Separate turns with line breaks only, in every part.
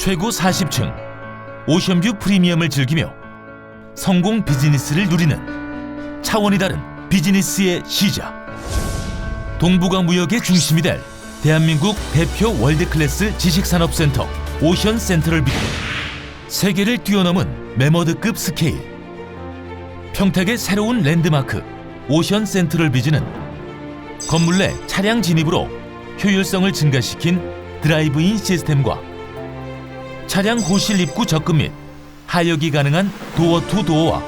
최고 40층 오션뷰 프리미엄을 즐기며 성공 비즈니스를 누리는 차원이 다른 비즈니스의 시작. 동북아 무역의 중심이 될 대한민국 대표 월드클래스 지식산업센터 오션 센트럴 비 세계를 뛰어넘은 메머드급 스케일 평택의 새로운 랜드마크 오션 센트럴 비즈는 건물 내 차량 진입으로 효율성을 증가시킨 드라이브인 시스템과 차량 호실 입구 접근 및 하역이 가능한 도어 투 도어와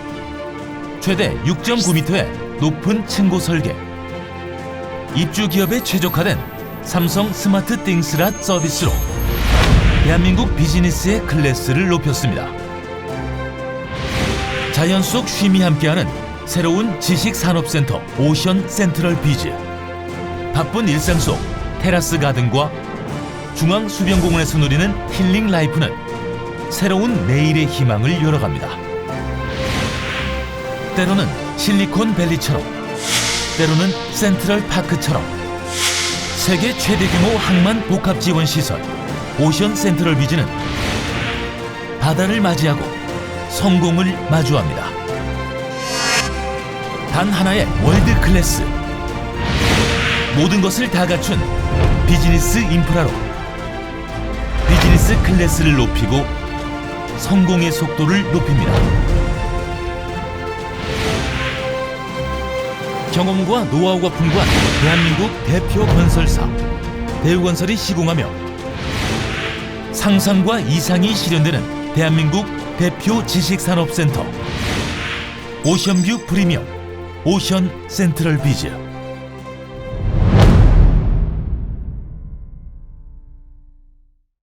최대 6.9m의 높은 층고 설계 입주 기업에 최적화된 삼성 스마트 띵스라 서비스로 대한민국 비즈니스의 클래스를 높였습니다. 자연 속 쉼이 함께하는 새로운 지식산업센터 오션 센트럴 비즈 바쁜 일상 속 테라스 가든과 중앙 수변공원에서 누리는 힐링 라이프는 새로운 내일의 희망을 열어갑니다. 때로는 실리콘 밸리처럼, 때로는 센트럴 파크처럼 세계 최대 규모 항만 복합 지원 시설 오션 센트럴 비즈는 바다를 맞이하고 성공을 마주합니다. 단 하나의 월드 클래스 모든 것을 다 갖춘 비즈니스 인프라로 비즈니스 클래스를 높이고 성공의 속도를 높입니다. 경험과 노하우가 풍부한 대한민국 대표 건설사 대우건설이 시공하며 상상과 이상이 실현되는 대한민국 대표 지식산업센터 오션뷰 프리미엄 오션 센트럴 비즈